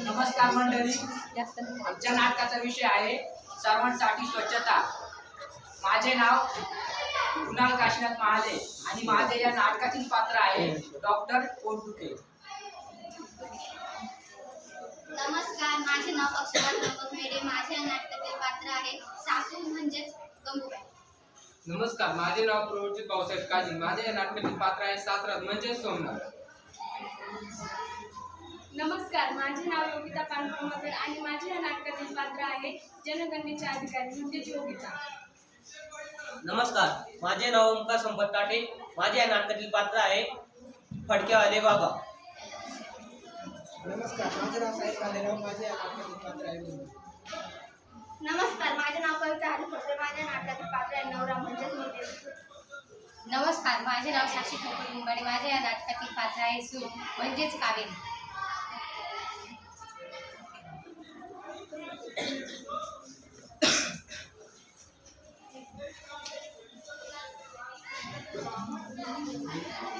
नमस्कार मंडळी. आमच्या नाटकाचा विषय आहे सर्वांसाठी स्वच्छता. माझे नाव कुणाल काशीनाथ महाले आणि माझे या नाटकातील पात्र आहे डॉक्टर पोटदुखे नमस्कार माझे नाव अक्षरा दीपक मेडे. नाटकातील पात्र आहे सासू म्हणजेच गंगूबाई. नमस्कार माझे नाव प्रवृत्ती पावसाळ्यात काजी. माझे या नाटकातील पात्र आहे सासरात म्हणजे सोमनाथ. नमस्कार माझे नाव योगिता पांडुरंगकर आणि माझे या नाटकातील पात्र आहे जनगणनेचे अधिकारी म्हणजेच योगिता. नमस्कार माझे नाव ओंकार संपत टाटे. माझे या नाटकातील पात्र आहे फडकेवाले बाबा. नमस्कार माझे नाव साहेब कालेराव माझे या नाटकातील पात्र आहे नमस्कार माझे नाव कविता हरिपत्रे माझ्या नाटकातील पात्र आहे नवरा म्हणजेच मोठे नमस्कार माझे नाव साक्षी ठाकूर मुंबाडे माझ्या या नाटकातील पात्र आहे सू म्हणजेच कावेरी you.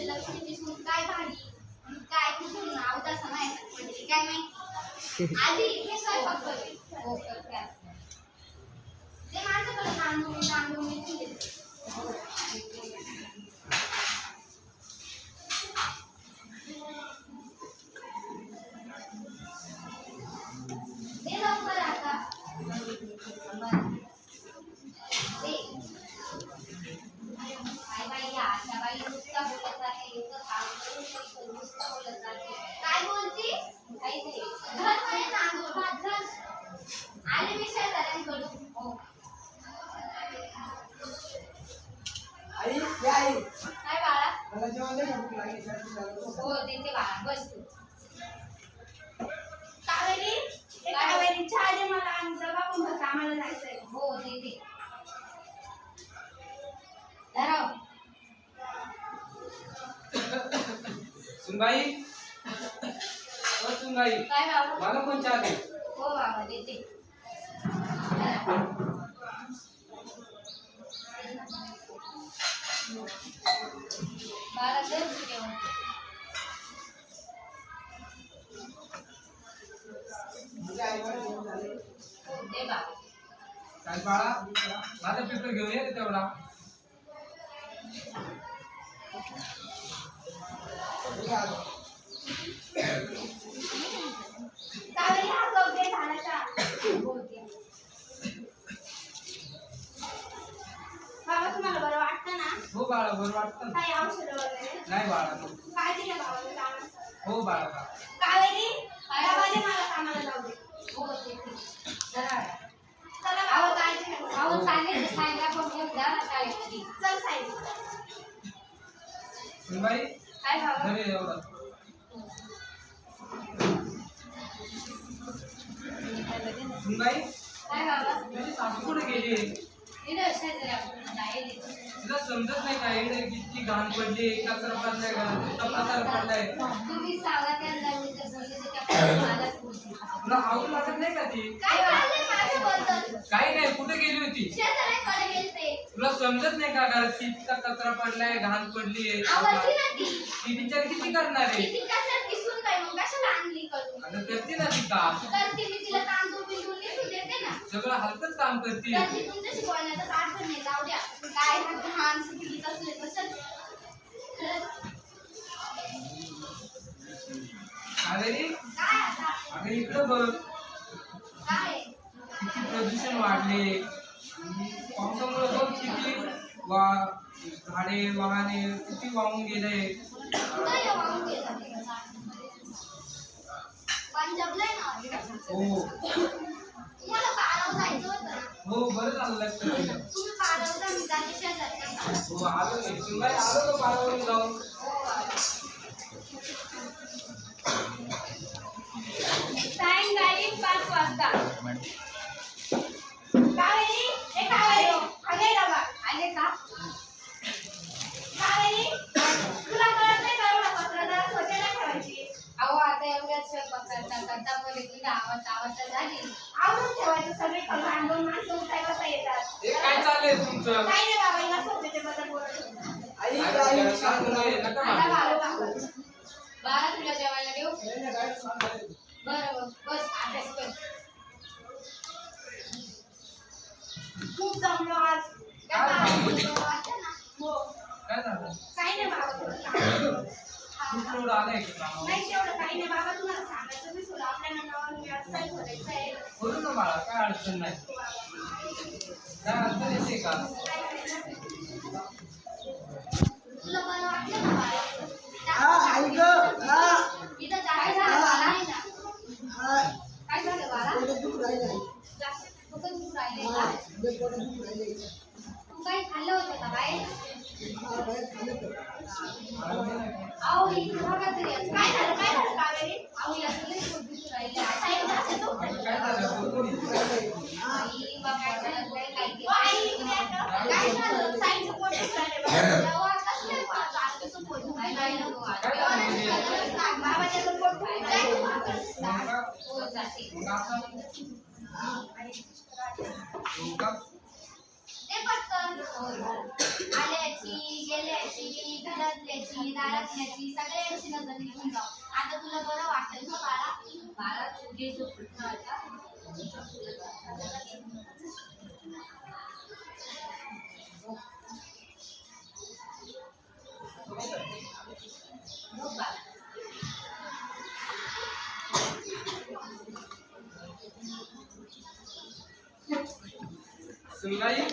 शेजारची लक्ष्मीची सून काय भारी आणि काय कुठून अवदासा नाही म्हणजे काय माहिती? आधी हे स्वयंपाक करते हो करते आता. ते माझ्याकडे तांदूळ तांदूळ मी आई काय बाळा? मला जेवण दे भूक लागली. हो देते बाळा बस तू. कावेरी? ए कावेरी चहा दे मला आणि डबा पण भर कामाला जायचंय. हो देते. धराव. सुनबाई? ओ सुनबाई काय बाबा? मला पण चहा दे हो बाबा देते. बाळा दर जेवण दे काय बाळा? माझा पेपर घेऊन ये रे तेवढा. ठीक आहे. कावेरी हा कप दे झाला चहा हो दे बाबा तुम्हाला बरं वाटतं ना हो बाळा वाटतं. ना? काही औषधं वगैरे? नाही बाळा. काय दिलं बाबाला कामाला. हो बाळा बा. कावेरी मला कामाला जाऊ दे. हो चला. सांगा पण साहेब सुनबाई काय बाबा घरी एवढं. सुनबाई काय बाबा तुझी सासू कुठे गेली? शेजारी आपण. तुला समजत नाही का इकडे किती घाण पडली कचरा पडलाय का कचरा पडलाय तुम्ही सांगा त्यांना मी. तुला आवड लागत नाही का ती? काय काही नाही कुठे गेली होती? तुला समजत नाही का? घरात कितीचा कचरा पडलाय घाण पडली ना ती. ती विचार किती करणार आहे? किती कशात दिसून काय मग कशाला आणली करून? आता करते ना ती काम. तर ती मी तिला तांदूळ बिंदूळ नेसून देते ना. सगळं हलकच काम करते. तर ती तुमच्याशी बोलण्याचा अर्थ नाही. जाऊ द्या. काय हा घाण सुटली कसले कसं कावेरी काय आता? अगं इकडं बघ. काय? किती प्रदूषण वाढले. पावसामुळे बघ किती वा झाडे वाहने किती वाहून गेले. हो. हो बरं चाललं हो आलो नाही शिवाय आलो तो पारावरून जाऊन. सायंकाळी पाच वाजता. कावेरी तुला हे जेवायला देऊ. बरं बरं. बस अभ्यास कर. खूप जमलो आज काय झालं? काही नाही बाबा आलाय? नाही तेवढं काही नाही बाबा तुम्हाला सांगायचं मी तुला आपल्या नावावर व्यवसाय करायचा आहे करू ना बाळा काय अडचण नाही काय अडचण येते का तुला बरं वाटलं ना बाळा? हा, आई गं, हा. इथं काय झालं बाळा? हा, काय झालं बाळा? पोटात दुखू राहिलं आई. जास्त ওকে ফ্রাইডে आल्याची गेल्याची घरातल्याची दारातल्याची सगळ्यांची नजर निघून जाऊ. आता तुला बरं वाटेल ना बाळा? बाळा तू जो प्रश्न आता सुनबाई काय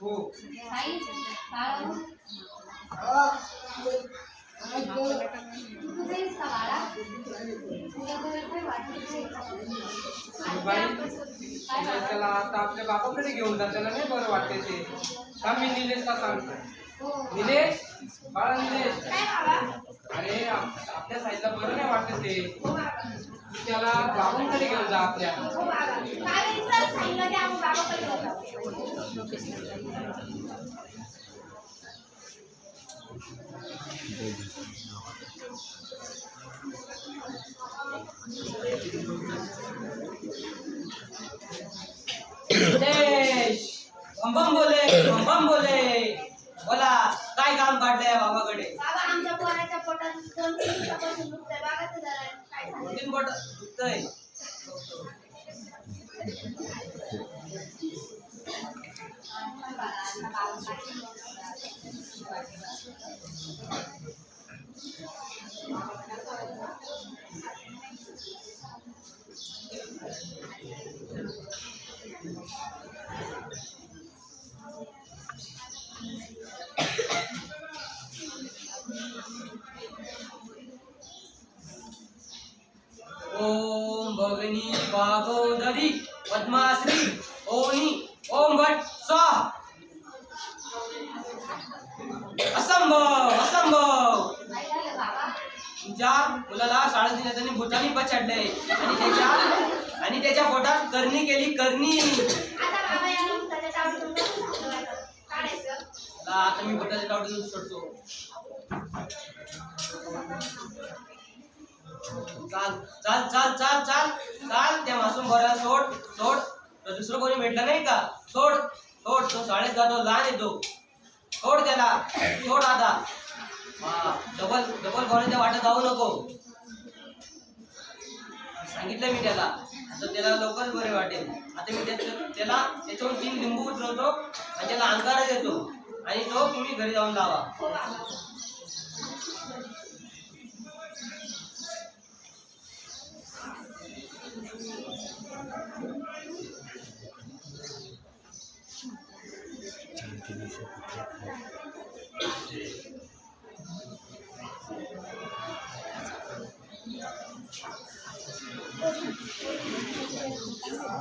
हो. त्याला आता आपल्या बापाकडे घेऊन जा त्याला नाही बरं वाटते ते. का मी निलेशला सांगतो निलेश? बाळा निलेश. अरे आपल्या साईडला बरं नाही वाटत ते. त्याला बाबांकडे घेऊन जा आपल्या. हो बोले बोले. बोला काय काम काढलंय बाबाकडे? बाबा आमच्या पोराच्या पोटात दोन तीन जरा काय झालं तीन बोट ओम भगनी भागवदरी पद्माश्री ओनी ओम भट स्वाहा। असंभव असंभव। तुमच्या मुलाला शाळेत नेताना बोटाने पछाडले. आणि त्याच्या आणि त्याच्या बोटात करणी केली करणी. आता मी बोटाच्या तावडीतून सोडतो. चाल चाल चाल चाल चाल चाल. त्या मासूम बऱ्या सोड सोड. तो दुसरं कोणी भेटलं नाही का? सोड सोड. तो शाळेत जातो लहान येतो सोड त्याला सोड आता. डबल डबल कॉलेजच्या वाटत जाऊ नको. सांगितलं मी त्याला. आता त्याला लवकर बरे वाटेल. आता मी त्याचं त्याला त्याच्यावर तीन लिंबू उतरवतो आणि त्याला अंगारा देतो. आणि तो तुम्ही घरी जाऊन लावा.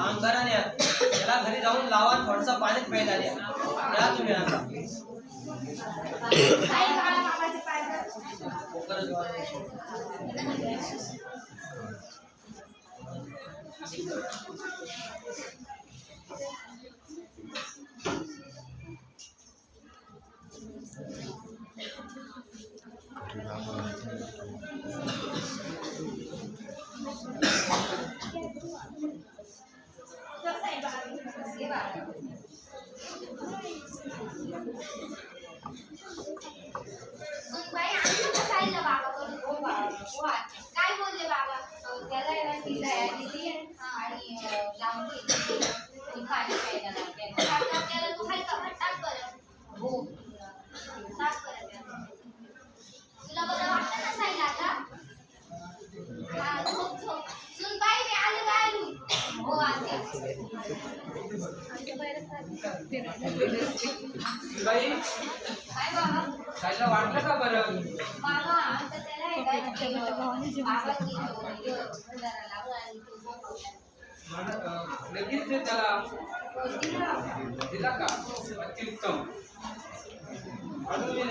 अंगाराने त्याला घरी जाऊन लावा थोडसा पाण्यात प्यायला या तुम्ही आता. वाटलं का बरं लगेच दे त्याला दिला का अत्युत्तम अजून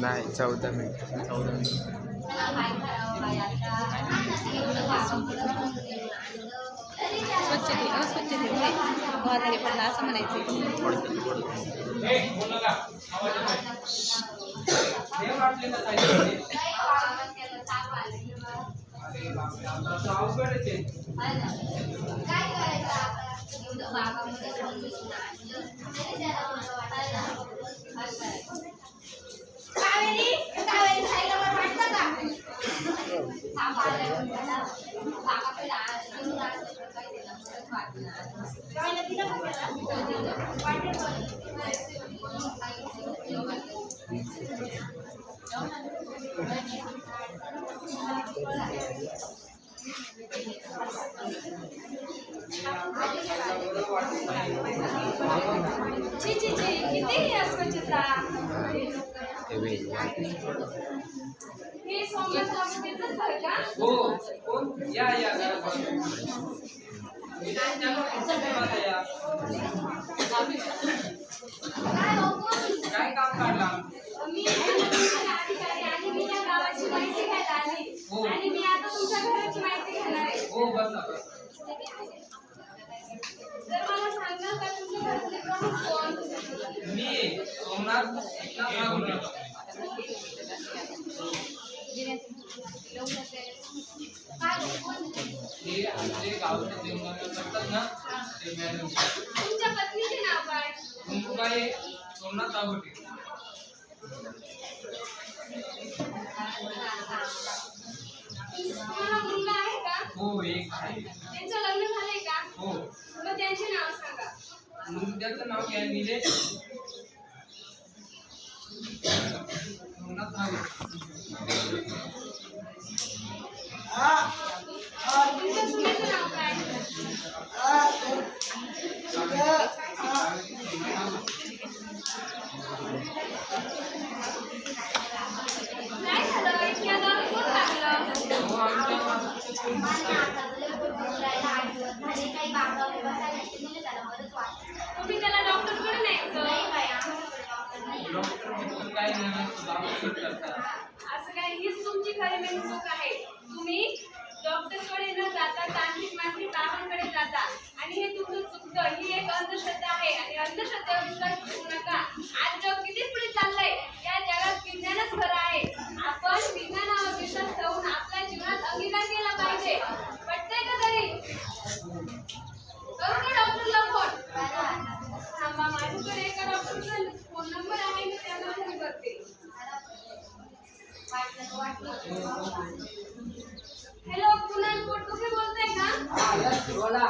नाही चौदा मिनिट चौदा मिनिट स्वच्छते अस्वच्छतेमुळे महागारी पडला असं म्हणायचं ही अस्वच्छता हे सोमनाथ हॉस्पिटलच घर का हो कोण या या या. त्यांना पुढचं काय माझं या. काय हो कोण? काय काम काढला मी एज्युकेशन अधिकारी आणि मी या गावाची माहिती घ्यायला आली हो. आणि मी आता तुमच्या घराची माहिती घेणार आहे हो बसा बसा. तर मला सांगाल का तुमच्या घरातले प्रमुख कोण मी आहे, सोमनाथ एकनाथ नागुले. हे आमचे गावचे जे मुलं करतात ना ते मॅडम तुमच्या पत्नीचे नाव काय कुंकुबाई सोमनाथ नागोटे तुम्हाला मुलगा आहे का? हो. एक आहे त्यांचं लग्न झालंय का हो मग त्यांचे नाव सांगा. मुलग्याचं नाव काय निलेश? सोमनाथ नागोटे तुमच्या सुनेचं नाव काय काय झालं इतक्या दारू कोण लागलं हो आमच्या मला आता लय पोट दुखायला आठ दिवस झाले. काही बागावर बसायला शिकवले त्याला बरंच वाटतं. तुम्ही त्याला डॉक्टरकडे न्यायचं असं काय? हीच तुमची खरी मेन चूक आहे. तुम्ही डॉक्टरकडे न जाता तांत्रिक मांत्रिक बाबांकडे जाता. आणि हे तुमचं चुकतं. ही एक अंधश्रद्धा आहे. आणि अंधश्रद्धेवर विश्वास ठेवू नका. आज जग किती पुढे चाललंय? या जगात विज्ञानच खरं आहे. आपण विज्ञानावर विश्वास ठेवून आपल्या जीवनात अंगीकार केला पाहिजे. पटतंय का तरी? करू का डॉक्टरला फोन थांबा माझ्याकडे एका डॉक्टरचा फोन नंबर आहे मी त्यांना फोन करते हॅलो कुणाल पोटकुके बोलताय का? तर यस बोला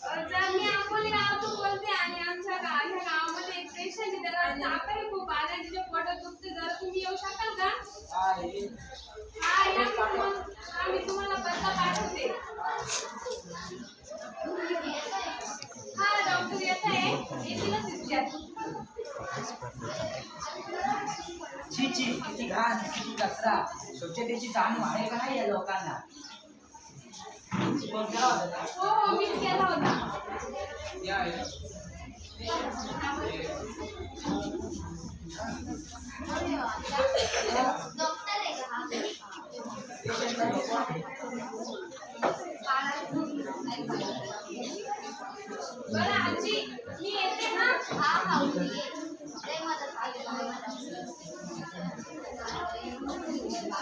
अ, मी अकोले गावातून बोलते आणि आमच्या गाव ह्या गावामध्ये एक पेशंट आहे त्याला ताप आहे खूप आणि तिच्या पोटात दुखते जर तुम्ही येऊ शकाल का? आम्ही तुम्हाला हा तुम्हाला पत्ता पाठवते. हा डॉक्टर येत आहे. येतीलच इतक्यात. छी छी किती घाण किती कचरा स्वच्छतेची जाणीव आहे का नाही या लोकांना? हो हो मीच केला होता या या. डॉक्टर आहे का? बरं आजी मी येते हा हा, हा, 另外的茶里头，那个是，那个是茶油，是吧？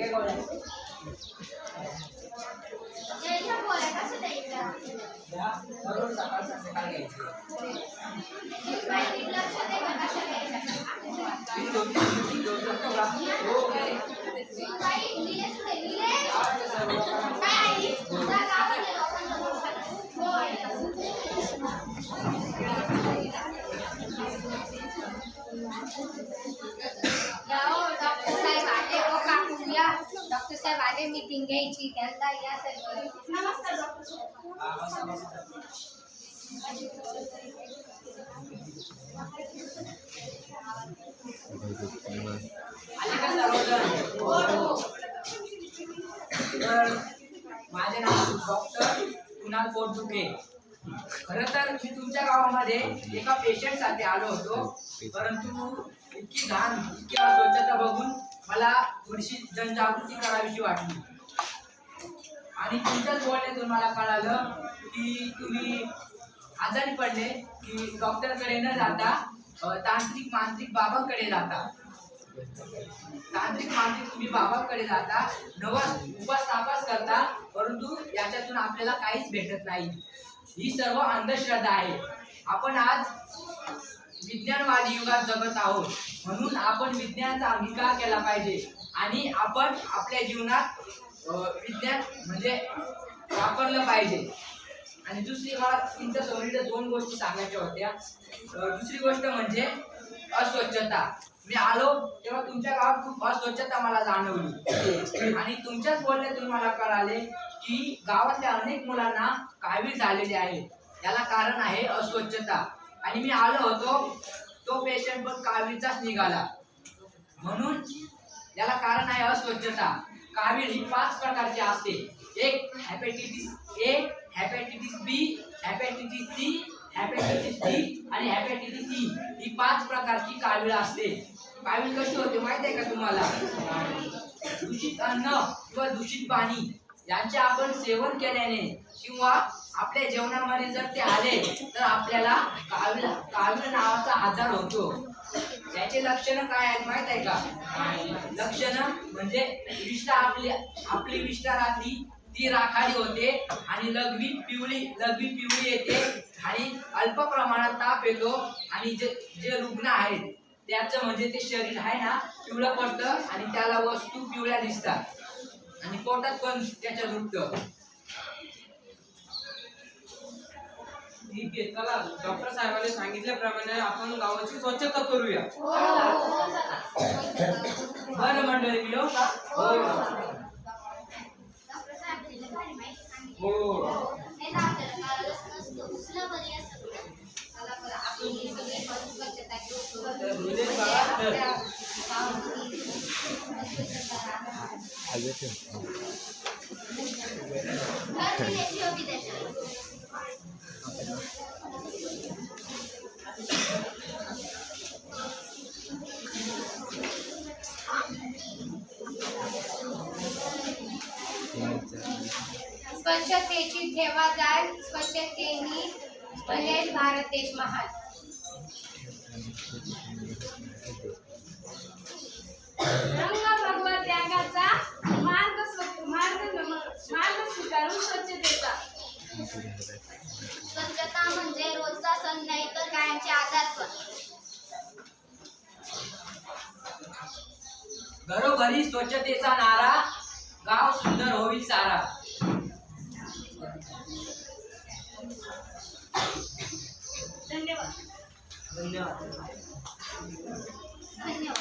या घे त्यांच्या मागे मीटिंग घ्यायची त्यांचा या सर्व नमस्कार डॉक्टर आले तर माझे नाव डॉक्टर कुणाल पोटदुखे. खरं तर मी तुमच्या गावामध्ये एका पेशंटसाठी आलो होतो. परंतु इतकी घाण इतकी अस्वच्छता बघून मला थोडीशी जनजागृती करावीशी वाटली. आणि तुमच्याच बोलण्यातून मला कळालं की तुम्ही आजारी पडले की डॉक्टरकडे न जाता तांत्रिक मांत्रिक बाबांकडे जाता. तांत्रिक मांत्रिक तुम्ही बाबांकडे जाता नवस उपास तापास करता परंतु याच्यातून आपल्याला काहीच भेटत नाही. ही सर्व अंधश्रद्धा आहे. आपण आज विज्ञानवादी युगात जगत आहोत. म्हणून आपण विज्ञानाचा अंगीकार केला पाहिजे. आणि आपण आपल्या जीवनात विज्ञान म्हणजे वापरलं पाहिजे. आणि दुसरी मला तुमच्यासमोर दोन गोष्टी सांगायच्या होत्या. दुसरी गोष्ट म्हणजे अस्वच्छता. मी आलो तेव्हा तुमच्या गावात खूप अस्वच्छता मला जाणवली. आणि तुमच्याच बोलण्यातून मला कळाले की गावातल्या अनेक मुलांना कावीळ झालेले आहे. याला कारण आहे अस्वच्छता. आणि मी आलो होतो तो पेशंट पण कावीळचाच निघाला. म्हणून याला कारण आहे अस्वच्छता. कावीळ ही पाच प्रकारची असते. एक हॅपेटायटिस ए हॅपेटायटिस बी हॅपेटायटिस सी हॅपेटायटिस डी आणि हॅपेटायटिस ई e. ही पाच प्रकारची कावीळ असते. कावीळ कशी होते माहिती आहे का तुम्हाला? दूषित अन्न किंवा दूषित पाणी यांचे आपण सेवन केल्याने किंवा आपल्या जेवणामध्ये जर ते आले तर आपल्याला कावीळ कावीळ नावाचा आजार होतो. याचे लक्षणं काय आहेत माहीत आहे का? लक्षणं म्हणजे विष्ठा आपली आपली विष्ठा राहती ती राखाडी होते आणि लघवी पिवळी लघवी पिवळी येते आणि अल्प प्रमाणात ताप येतो आणि जे जे रुग्ण आहेत त्याचं म्हणजे ते शरीर आहे ना पिवळं पडतं आणि त्याला वस्तू पिवळ्या दिसतात. आणि पोटात पण त्याच्या दुखतं ठीक आहे चला डॉक्टर साहेबांनी सांगितल्याप्रमाणे आपण गावाची स्वच्छता करूया बरं मंडळी मी येऊ का हो हे स्वच्छतेची ठेवा जाय स्वच्छतेने बनेल भारत देश महान. रंग भगवत त्यागाचा मार्ग मार्ग मार्ग स्वीकारून स्वच्छतेचा स्वच्छता म्हणजे रोजचा सण नाही तर कायमचे आजार पण. घरोघरी स्वच्छतेचा नारा गाव सुंदर होईल सारा. धन्यवाद. धन्यवाद. धन्यवाद.